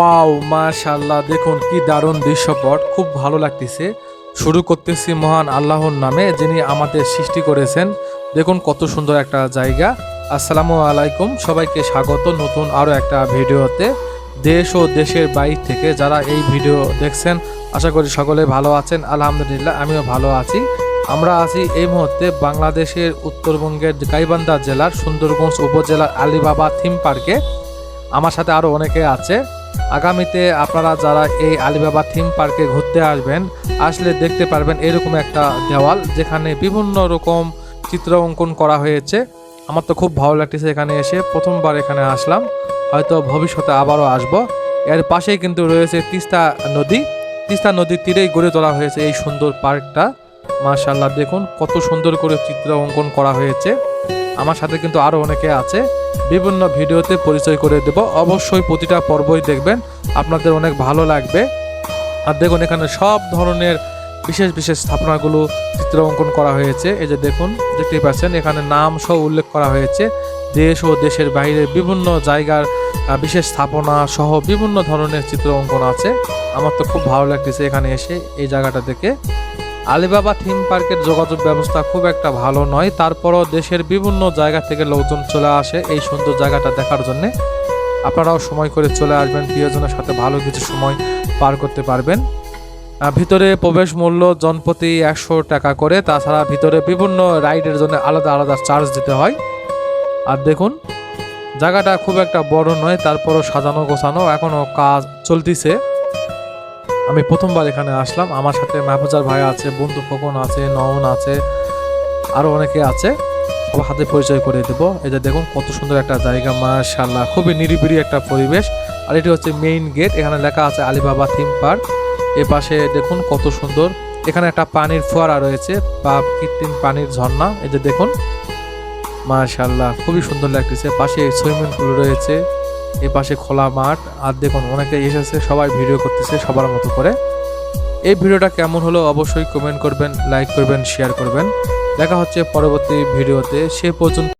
Wow মাশাল্লাহ দেখুন কি দারুণ দৃশ্যপট। খুব ভালো লাগতেছে। শুরু করতেছি মহান আল্লাহর নামে, যিনি আমাদের সৃষ্টি করেছেন। দেখুন কত সুন্দর একটা জায়গা। আসসালামু আলাইকুম, সবাইকে স্বাগত নতুন আরও একটা ভিডিওতে। দেশ ও দেশের বাইরে থেকে যারা এই ভিডিও দেখছেন, আশা করি সকলে ভালো আছেন। আলহামদুলিল্লাহ, আমিও ভালো আছি। আমরা আছি এই মুহূর্তে বাংলাদেশের উত্তরবঙ্গের গাইবান্ধা জেলার সুন্দরগঞ্জ উপজেলার আলিবাবা থিম পার্কে। আমার সাথে আরও অনেকে আছে। আগামীতে আপনারা যারা এই আলিবাবা থিম পার্কে ঘুরতে আসবেন, আসলে দেখতে পারবেন এরকম একটা দেওয়াল যেখানে বিভিন্ন রকম চিত্র অঙ্কন করা হয়েছে। আমার তো খুব ভালো লাগতেছে এখানে এসে, প্রথমবার এখানে আসলাম। হয়তো ভবিষ্যতে আবারও আসব। এর পাশেই কিন্তু রয়েছে তিস্তা নদী। তিস্তা নদীর তীরেই গড়ে তোলা হয়েছে এই সুন্দর পার্কটা মাশাল্লাহ দেখুন কত সুন্দর করে চিত্র অঙ্কন করা হয়েছে। আমার সাথে কিন্তু আরও অনেকে আছে। বিভিন্ন ভিডিওতে পরিচয় করে দেব। অবশ্যই প্রতিটা পর্বই দেখবেন। আপনাদের অনেক ভালো লাগবে। আর দেখুন, এখানে সব ধরনের বিশেষ বিশেষ স্থাপনাগুলো চিত্র অঙ্কন করা হয়েছে। এই যে দেখুন, দেখতেই পাচ্ছেন, এখানে নাম সহ উল্লেখ করা হয়েছে। দেশ ও দেশের বাইরে বিভিন্ন জায়গার বিশেষ স্থাপনা সহ বিভিন্ন ধরনের চিত্র অঙ্কন আছে। আমার তো খুব ভালো লাগতেছে এখানে এসে এই জায়গাটা দেখে। আলিবাবা থিম পার্কের যোগাযোগ ব্যবস্থা খুব একটা ভালো নয়। তারপরও দেশের বিভিন্ন জায়গা থেকে লোকজন চলে আসে এই সুন্দর জায়গাটা দেখার জন্য। আপনারাও সময় করে চলে আসবেন, প্রিয়জনের সাথে ভালো কিছু সময় পার করতে পারবেন। ভিতরে প্রবেশ মূল্য জনপ্রতি একশো টাকা করে, তাছাড়া ভিতরে বিভিন্ন রাইডের জন্য আলাদা আলাদা চার্জ দিতে হয়। আর দেখুন, জায়গাটা খুব একটা বড় নয়, তারপরও সাজানো গোছানো এখনও কাজ চলতিছে। আমি প্রথমবার এখানে আসলাম। আমার সাথে মাহফুজার ভাই আছে, বন্ধু খোকন আছে, নয়ন আছে আরও অনেকে আছে। সবার হাতে পরিচয় করে দেব। যে দেখুন, কত সুন্দর একটা জায়গা মাশাল্লাহ খুবই নিরিবিলি একটা পরিবেশ। আর এটি হচ্ছে মেইন গেট এখানে লেখা আছে আলিবাবা থিম পার্ক এ পাশে দেখুন, কত সুন্দর। এখানে একটা পানির ফোয়ারা রয়েছে বা কৃত্রিম পানির ঝর্ণা। এই যে দেখুন মাশাল্লাহ খুবই সুন্দর লাগতেছে। পাশে সুইমিং পুল রয়েছে। এ পাশে খোলা মাঠ, আর দেখুন অনেকে এসেছে, সবাই ভিডিও করতেছে সবার মতো করে। এই ভিডিওটা কেমন হলো অবশ্যই কমেন্ট করবেন লাইক করবেন শেয়ার করবেন। দেখা হচ্ছে পরবর্তী ভিডিওতে। সে পর্যন্ত